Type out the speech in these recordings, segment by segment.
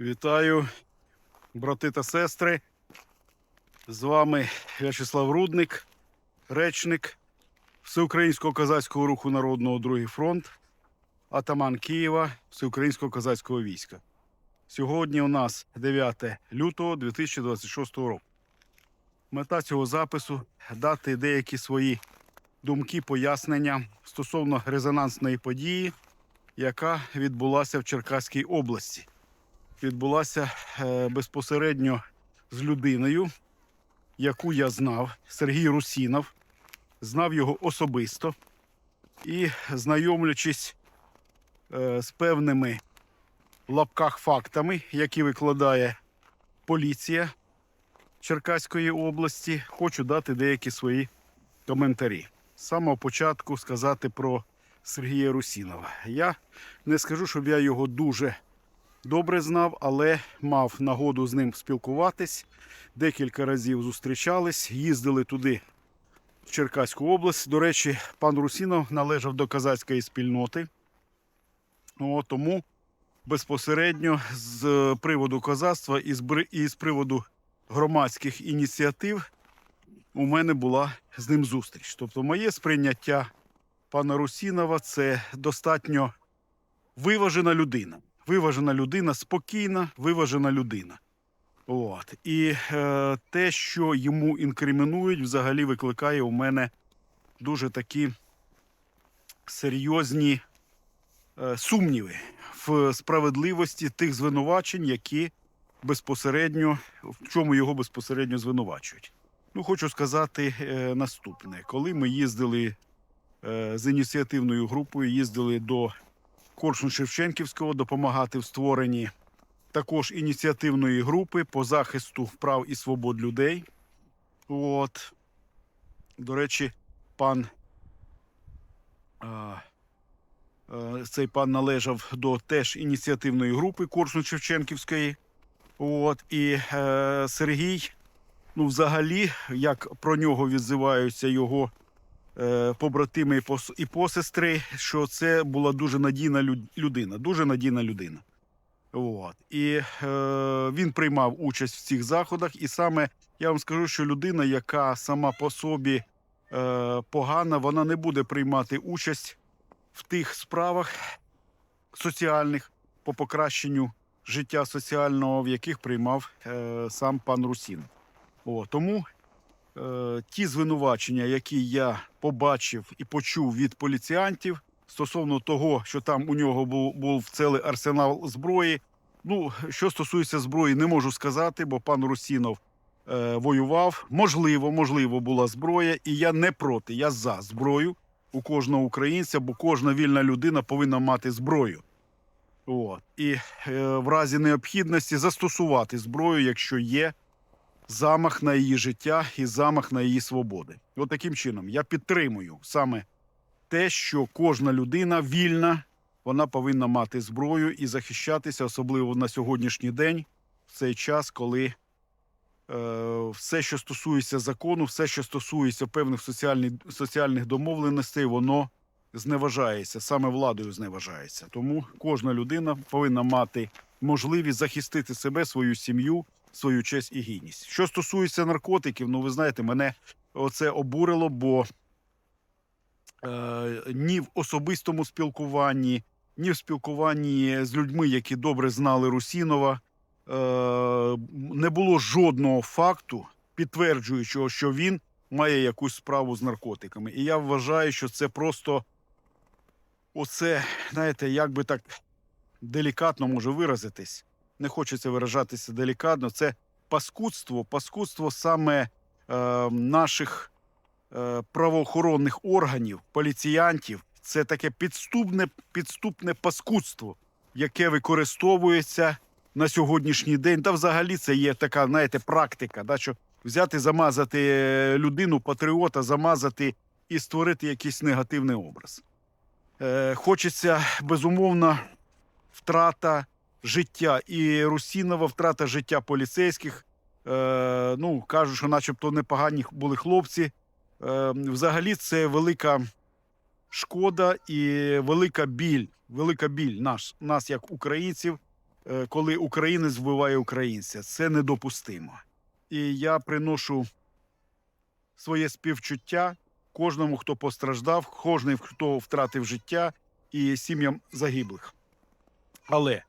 Вітаю, брати та сестри. З вами В'ячеслав Рудник, речник Всеукраїнського козацького руху народного Другий фронт, атаман Києва Всеукраїнського козацького війська. Сьогодні у нас 9 лютого 2026 року. Мета цього запису дати деякі свої думки, пояснення стосовно резонансної події, яка відбулася в Черкаській області відбулася е, безпосередньо з людиною, яку я знав, Сергій Русінов, знав його особисто і знайомлячись е, з певними в лапках фактами, які викладає поліція Черкаської області, хочу дати деякі свої коментарі. З самого початку сказати про Сергія Русінова. Я не скажу, щоб я його дуже добре знав, але мав нагоду з ним спілкуватись. Декілька разів зустрічались, їздили туди, в Черкаську область. До речі, пан Русінов належав до козацької спільноти. О, тому безпосередньо з приводу козацтва і з приводу громадських ініціатив у мене була з ним зустріч. Тобто, моє сприйняття пана Русінова це достатньо виважена людина виважена людина, спокійна, виважена людина. От. І е, те, що йому інкримінують, взагалі викликає у мене дуже такі серйозні е, сумніви в справедливості тих звинувачень, які безпосередньо, в чому його безпосередньо звинувачують. Ну, хочу сказати е, наступне: коли ми їздили е, з ініціативною групою, їздили до Коршун Шевченківського допомагати в створенні також ініціативної групи по захисту прав і свобод людей. От. До речі, пан а, а, цей пан належав до теж ініціативної групи Коршун Шевченківської. От. І е, Сергій, ну, взагалі, як про нього відзиваються його побратими і пос- і посестри, що це була дуже надійна людина, дуже надійна людина. От. І е, він приймав участь в цих заходах, і саме я вам скажу, що людина, яка сама по собі е, погана, вона не буде приймати участь в тих справах соціальних по покращенню життя соціального, в яких приймав е, сам пан Русін. О, тому е, ті звинувачення, які я побачив і почув від поліціянтів стосовно того, що там у нього був, був цілий арсенал зброї. Ну, що стосується зброї, не можу сказати, бо пан Русінов е, воював. Можливо, можливо, була зброя, і я не проти. Я за зброю у кожного українця, бо кожна вільна людина повинна мати зброю. От. І е, в разі необхідності застосувати зброю, якщо є замах на її життя і замах на її свободи. От таким чином я підтримую саме те, що кожна людина вільна, вона повинна мати зброю і захищатися, особливо на сьогоднішній день, в цей час, коли е, все, що стосується закону, все, що стосується певних соціальних, соціальних домовленостей, воно зневажається, саме владою зневажається. Тому кожна людина повинна мати можливість захистити себе, свою сім'ю, свою честь і гідність. Що стосується наркотиків, ну ви знаєте, мене оце обурило, бо е, ні в особистому спілкуванні, ні в спілкуванні з людьми, які добре знали Русінова, е, не було жодного факту, підтверджуючого, що він має якусь справу з наркотиками. І я вважаю, що це просто оце, знаєте, як би так делікатно може виразитись. Не хочеться виражатися делікатно. Це паскудство, паскудство саме е, наших е, правоохоронних органів, поліціянтів. Це таке підступне, підступне паскудство, яке використовується на сьогоднішній день. Та взагалі це є така, знаєте, практика, да, що взяти, замазати е, людину, патріота, замазати і створити якийсь негативний образ. Е, хочеться безумовно втрата життя і Русінова, втрата життя поліцейських. Е, ну, кажуть, що начебто непогані були хлопці. Е, взагалі, це велика шкода і велика біль, велика біль наш, нас, як українців, е, коли українець вбиває українця. Це недопустимо. І я приношу своє співчуття кожному, хто постраждав, кожному, хто втратив життя і сім'ям загиблих. Але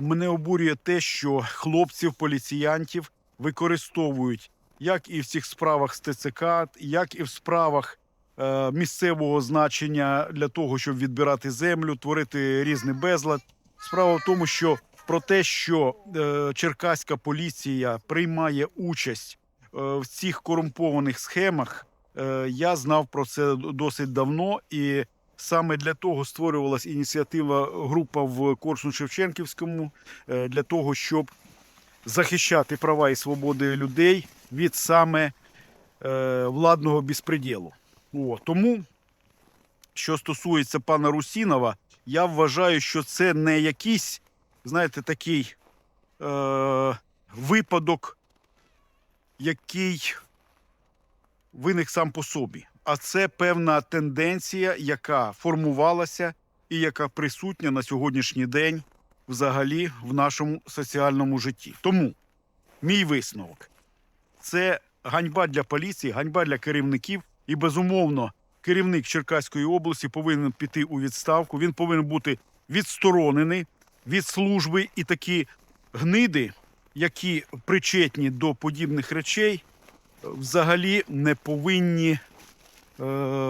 мене обурює те, що хлопців, поліціянтів використовують як і в цих справах з ТЦК, як і в справах е, місцевого значення для того, щоб відбирати землю, творити різний безлад. Справа в тому, що про те, що е, черкаська поліція приймає участь е, в цих корумпованих схемах, е, я знав про це досить давно, і саме для того створювалася ініціатива група в Корсун-Шевченківському е, для того, щоб захищати права і свободи людей від саме е, владного безпреділу. Тому, що стосується пана Русінова, я вважаю, що це не якийсь, знаєте, такий е, випадок, який виник сам по собі. А це певна тенденція, яка формувалася і яка присутня на сьогоднішній день взагалі в нашому соціальному житті. Тому мій висновок це ганьба для поліції, ганьба для керівників. І безумовно, керівник Черкаської області повинен піти у відставку. Він повинен бути відсторонений від служби і такі гниди, які причетні до подібних речей, взагалі не повинні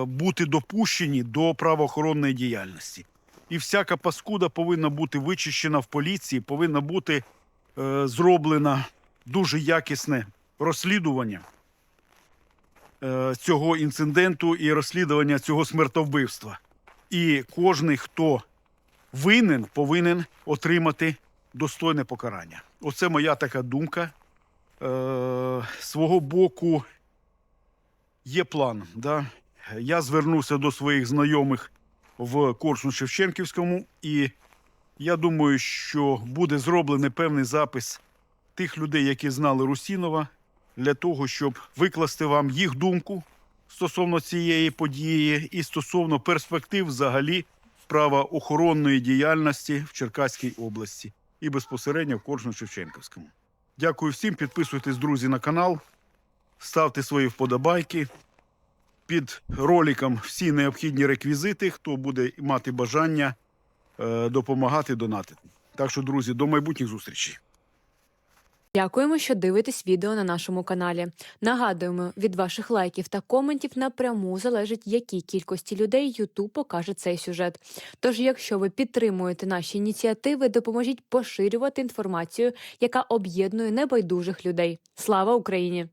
бути допущені до правоохоронної діяльності. І всяка паскуда повинна бути вичищена в поліції, повинна бути е, зроблена дуже якісне розслідування е, цього інциденту і розслідування цього смертовбивства. І кожен, хто винен, повинен отримати достойне покарання. Оце моя така думка. Е, свого боку є план. Да? Я звернувся до своїх знайомих в Корсун-Шевченківському, і я думаю, що буде зроблений певний запис тих людей, які знали Русінова, для того, щоб викласти вам їх думку стосовно цієї події і стосовно перспектив взагалі правоохоронної діяльності в Черкаській області і безпосередньо в Корсун-Шевченківському. Дякую всім. Підписуйтесь, друзі, на канал, ставте свої вподобайки. Під роликом всі необхідні реквізити, хто буде мати бажання е, допомагати донатити. Так що, друзі, до майбутніх зустрічей. Дякуємо, що дивитесь відео на нашому каналі. Нагадуємо, від ваших лайків та коментів напряму залежить, якій кількості людей YouTube покаже цей сюжет. Тож, якщо ви підтримуєте наші ініціативи, допоможіть поширювати інформацію, яка об'єднує небайдужих людей. Слава Україні!